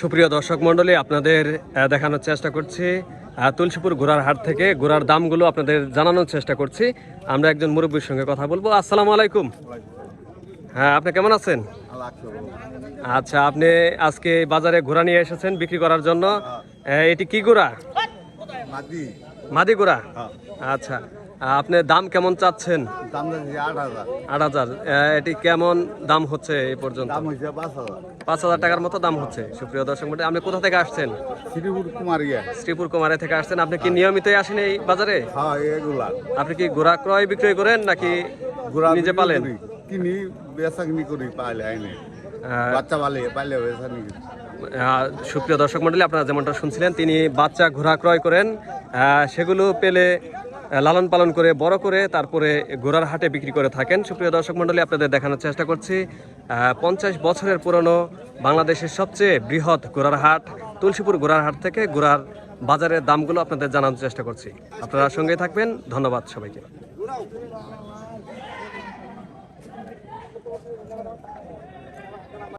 সুপ্রিয় দর্শক মণ্ডলী আপনাদের দেখানোর চেষ্টা করছি। তুলসীপুর ঘোড়ার হাট থেকে ঘোড়ার দামগুলো আপনাদের জানানোর চেষ্টা করছি। আমরা একজন মুরব্বীর সঙ্গে কথা বলব। আসসালামু আলাইকুম। হ্যাঁ আপনি কেমন আছেন? আচ্ছা আপনি আজকে বাজারে ঘোড়া নিয়ে এসেছেন বিক্রি করার জন্য। এটি কি ঘোড়া? মাদি ঘোড়া? হ্যাঁ। আচ্ছা। আপনি দাম কেমন চাচ্ছেন? দাম আট হাজার। এটি কেমন দাম হচ্ছে এই পর্যন্ত? পাঁচ হাজার। টাকার মতো দাম হচ্ছে সুপ্রিয় দর্শক মণ্ডলী। আপনি কোথা থেকে আসছেন? শ্রীপুর কুমারিয়া। শ্রীপুর কুমারে থেকে আসছেন। আপনি কি নিয়মিতই আসেন এই বাজারে? হ্যাঁ আপনি কি ঘোড়া ক্রয় বিক্রয় করেন নাকি নিজে পালেন? কিনি বেচা করি পাইলে আইনে। আহ, বাচ্চা পালে পাইলে বেচা কিনি করি। আহ, সুপ্রিয় দর্শক মণ্ডলী আপনারা যেমনটা শুনছিলেন তিনি বাচ্চা ঘোড়া ক্রয় করেন। আহ, সেগুলো পেলে লালন পালন করে, বড় করে তারপরে ঘোড়ার হাটে বিক্রি করে থাকেন। সুপ্রিয় দর্শক মণ্ডলী, আপনাদের দেখানোর চেষ্টা করছি পঞ্চাশ বছরের পুরনো বাংলাদেশের সবচেয়ে বৃহৎ ঘোড়ার হাট, তুলসীপুর ঘোড়ার হাট থেকে ঘোড়ার বাজারের দামগুলো আপনাদের জানানোর চেষ্টা করছি। আপনারা সঙ্গে থাকবেন, ধন্যবাদ সবাইকে।